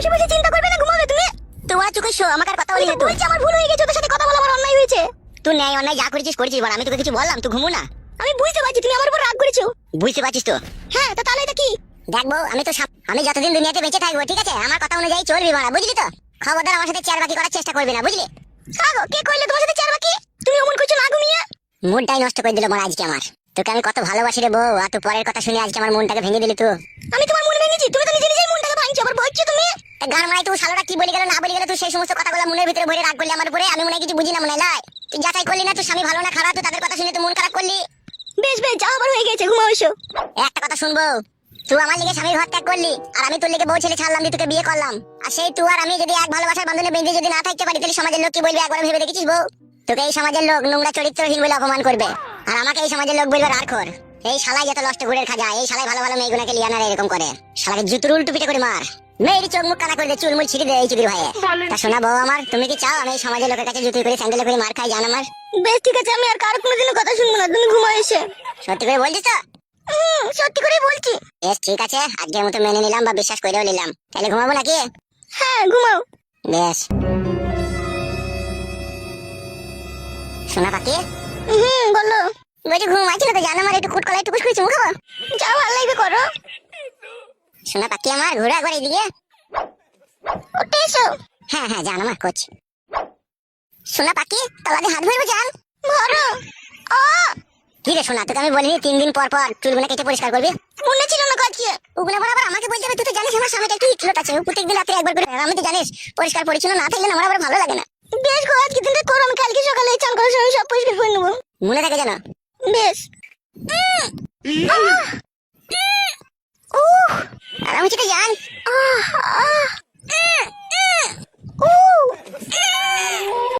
বসে বসে চিন্তা করবে না ঘুমাবে তুমি? তোমার চোখে শো আমাকে আর কথা বলি আমার ভুল হয়ে গেছে ওদের সাথে কথা বলা আমার অন্যায় হয়েছে। তুই ন্যায় অন্যায় যা করেছিস করেছিস বল আমি তোকে কিছু বললাম তুই ঘুমো না। আমি বুঝতে পারছি তুমি আমার উপর রাগ করেছ। বুঝতে পারছিস তো? হ্যাঁ তা তাহলে এটা কি? দেখব আমি তো আমি যতদিন দুনিয়াতে বেঁচে থাকব ঠিক আছে? আমার কথা অনুযায়ী চলবি বুঝলি তো? খবরদার আমার সাথে চেয়ার বাকি করার চেষ্টা করবি না বুঝলি? কাগো কে কইলে তোমার সাথে চেয়ার বাকি তুমি অমন করছ না ঘুমিয়ে? মুডটাই নষ্ট করে দিল মা আজকে আমার। তোকে আমি কত ভালোবাসি রে বউ আর তুই পরের কথা শুনে আজকে আমার মনটাকে ভেঙে দিলি তুই। আমি তোমার মনে ভেঙেছি তুমি তো নিজে গান মারাই তুই শালাটা কি বলে গেল না বলে গেল তুই সেই সমস্ত কথাগুলো মনের ভিতরে ভরে রাগ করলি আমার উপরে আমি মনে কিছু বুঝি না মনে লাই। তুই যাচাই করলি না তুই স্বামী ভালো না খারাপ তুই তাদের কথা শুনে তুই মন খারাপ করলি। বেশ বেশ যা আবার হয়ে গেছে ঘুমাও এসো। একটা কথা শুনব তুই আমার লিগে স্বামীর ঘর ত্যাগ করলি আর আমি তোর লিগে বউ ছেলে ছাড়লাম দিয়ে তোকে বিয়ে করলাম। আর সেই তুই আর আমি যদি এক ভালোবাসার বন্ধনে বেঁধে যদি না থাকতে পারি তাহলে সমাজের লোক কি বলবে একবার ভেবে দেখেছিস বউ? তোকে এই সমাজের লোক নোংরা চরিত্রহীন বলে অপমান করবে। আর আমাকে এই সমাজের লোক বলবে রাখর এই শালাই যত লষ্ট ঘুরের খাজা এই শালাই ভালো ভালো মেয়েগুনাকে লিয়ানারা এরকম করে। শালাকে জুতুর উল্টু পিটে করে মার। মেয়ের চোখ মুখ কানা করে দে চুলমুল ছিঁড়ে দে এই চুদির ভাইয়ে। তা শোনা বউ আমার তুমি কি চাও আমি সমাজের লোকের কাছে জুতুই করে স্যান্ডেল করে মার খাই জান আমার? বেশ ঠিক আছে আমি আর কারও কোনোদিনও কথা শুনব না তুমি ঘুমাও এসে। সত্যি করে বলছিস তো? সত্যি করে বলছি। বেশ ঠিক আছে আজকের মতো মেনে নিলাম বা বিশ্বাস করেও নিলাম। তাহলে ঘুমাবো নাকি? হ্যাঁ ঘুমাও। বেশ। শোনা পাখি? হুম বলো। বলছি ঘুম আছে না তো জানো আমার একটু কুট কলাই টুকুস করে যাও ভালো লাগবে করো। শোনা পাখি আমার ঘুরে একবার এইদিকে উঠে এসো। হ্যাঁ হ্যাঁ জান আমার কোচ শোনা পাখি তলাতে হাত ভরবো জান ভরো ও! কি রে শোনা তোকে আমি বলিনি তিন দিন পর পর চুলগুলো কেটে পরিষ্কার করবি? মনে ছিল না কাজ ওগুলো আবার আবার আমাকে বলতে হবে তুই তো জানিস আমার স্বামীটা একটু ইটলত আছে। প্রত্যেকদিন রাতে একবার করে আমি তো জানিস পরিষ্কার পরিচ্ছন্ন না থাকলে না আমার আবার ভালো লাগে না। বেশ গো আজকে দিনটা করো আমি কালকে সকালে চান করার সময় সব পরিষ্কার করে নেব। মনে থাকে জানো বেশ। 我这个人。啊啊。